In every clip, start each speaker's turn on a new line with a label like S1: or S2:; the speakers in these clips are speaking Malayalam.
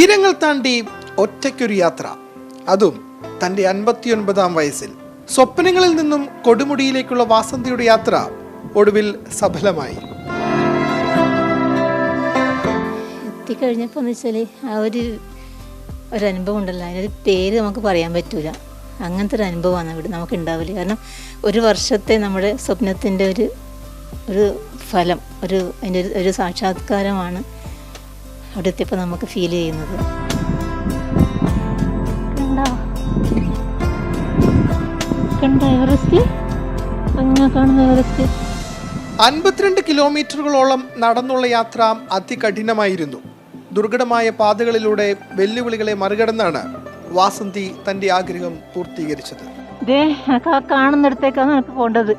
S1: സ്വപ്നങ്ങൾ താണ്ടി ഒറ്റയ്ക്കൊരു യാത്ര. അതും തന്റെ അൻപത്തിയൊൻപതാം വയസ്സിൽ. സ്വപ്നങ്ങളിൽ നിന്നും കൊടുമുടിയിലേക്കുള്ള വാസന്തിയുടെ യാത്ര ഒടുവിൽ സഫലമായി.
S2: എത്തിക്കഴിഞ്ഞപ്പോൾ ആ ഒരു ഒരു അനുഭവം ഉണ്ടല്ലോ. അതിനൊരു പേര് നമുക്ക് പറയാൻ പറ്റൂല. അങ്ങനത്തെ ഒരു അനുഭവമാണ് ഇവിടെ നമുക്ക് ഉണ്ടാവില്ല കാരണം ഒരു വർഷത്തെ നമ്മുടെ സ്വപ്നത്തിന്റെ ഒരു ഒരു ഫലം ഒരു അതിന്റെ ഒരു സാക്ഷാത്കാരമാണ് അവിടെ എത്തിയപ്പോൾ നമുക്ക് ഫീൽ ചെയ്യുന്നത്. കണ്ടോ? കണ്ടോ എവറസ്റ്റ്? അങ്ങനെ കാണുന്ന എവറസ്റ്റ്.
S1: അൻപത്തിരണ്ട് കിലോമീറ്ററുകളോളം നടന്നുള്ള യാത്ര അതികഠിനമായിരുന്നു. ദുർഘടമായ പാതകളിലൂടെ വെല്ലുവിളികളെ മറികടന്നാണ് വാസന്തി തന്റെ ആഗ്രഹം പൂർത്തീകരിച്ചത്.
S2: ദേ ആ കാണുന്നിടത്തേക്കാണ് എനിക്ക് പോകേണ്ടത്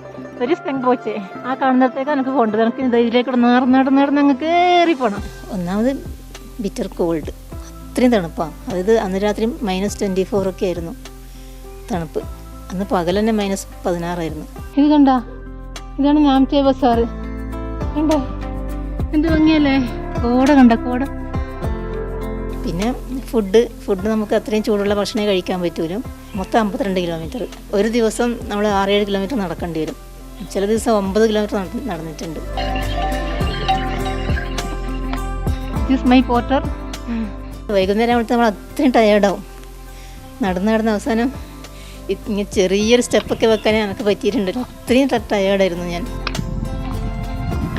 S2: ഒരു സ്ഥലം പോച്ചേ ആ കാണുന്നിടത്തേക്കാണ് എനിക്ക് പോകേണ്ടത് എനിക്ക് ഇതിലേക്ക് നടന്ന് നടന്ന് നടന്ന് അങ്ങ് കയറി പോകണം ഒന്നാമത് ബിറ്റർ കോൾഡ് അത്രയും തണുപ്പാണ് അതായത് അന്ന് രാത്രി മൈനസ് ട്വന്റി ഫോർ ഒക്കെ ആയിരുന്നു തണുപ്പ്. അന്ന് പകൽ തന്നെ മൈനസ് പതിനാറായിരുന്നു ഇത് കണ്ട? ഇതാണ് ഞാൻ ചെയ്വ സാറ് കണ്ടോ? എന്ത് ഭംഗിയല്ലേ? കോട കണ്ട കോട. പിന്നെ ഫുഡ് ഫുഡ് നമുക്ക് അത്രയും ചൂടുള്ള ഭക്ഷണമേ കഴിക്കാൻ പറ്റൂല. മൊത്തം അമ്പത്തിരണ്ട് കിലോമീറ്റർ ഒരു ദിവസം നമ്മൾ ആറേഴ് കിലോമീറ്റർ നടക്കേണ്ടി വരും. ചില ദിവസം ഒമ്പത് കിലോമീറ്റർ നട- നടന്നിട്ടുണ്ട്. ദിസ് മൈ പോർട്ടർ വൈകുന്നേരം ആകുമ്പോൾ നമ്മൾ അത്രയും ടയേർഡാവും നടന്ന് നടന്ന അവസാനം ഇങ്ങനെ ചെറിയൊരു സ്റ്റെപ്പൊക്കെ വെക്കാനേ എനിക്ക് പറ്റിയിട്ടുണ്ടല്ലോ അത്രയും ടയേർഡായിരുന്നു ഞാൻ.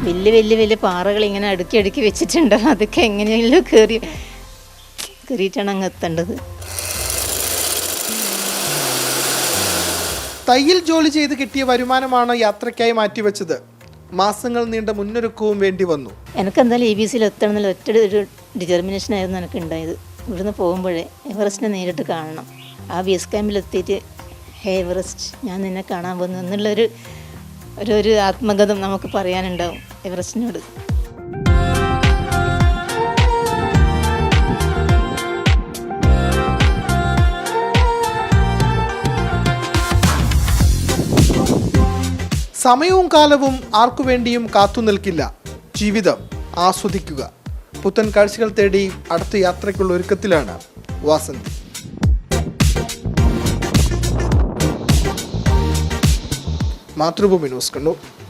S2: വലിയ വലിയ വലിയ പാറകൾ ഇങ്ങനെ അടുക്കി അടുക്കി വെച്ചിട്ടുണ്ട്. അതൊക്കെ എങ്ങനെയെങ്കിലും കയറി കയറിയിട്ടാണ് അങ്ങ് എത്തേണ്ടത്.
S1: തയ്യൽ ജോലി ചെയ്ത് കിട്ടിയ വരുമാനമാണ് യാത്രയ്ക്കായി മാറ്റിവെച്ചത്. മാസങ്ങൾ നീണ്ട മുന്നൊരുക്കവും വേണ്ടി വന്നു.
S2: എനിക്ക് എന്തായാലും ഇ ബി സിയിൽ എത്തണം എന്നുള്ള ഒറ്റ ഒരു ഡിറ്റർമിനേഷൻ ആയിരുന്നു എനിക്ക് ഉണ്ടായത് ഇവിടുന്ന് പോകുമ്പോഴേ എവറസ്റ്റിനെ നേരിട്ട് കാണണം. ആ ബേസ് ക്യാമ്പിൽ എത്തിയിട്ട് ഹേ എവറസ്റ്റ് ഞാൻ നിന്നെ കാണാൻ വന്നു എന്നുള്ളൊരു ഒരു ഒരു ആത്മഗതം നമുക്ക് പറയാനുണ്ടാവും എവറസ്റ്റിനോട്.
S1: സമയവും കാലവും ആർക്കുവേണ്ടിയും കാത്തുനിൽക്കില്ല കാത്തു നിൽക്കില്ല. ജീവിതം ആസ്വദിക്കുക. പുത്തൻ കാഴ്ചകൾ തേടി അടുത്ത യാത്രയ്ക്കുള്ള ഒരുക്കത്തിലാണ് വാസന്തി. മാതൃഭൂമി ന്യൂസ് കണ്ണൂർ.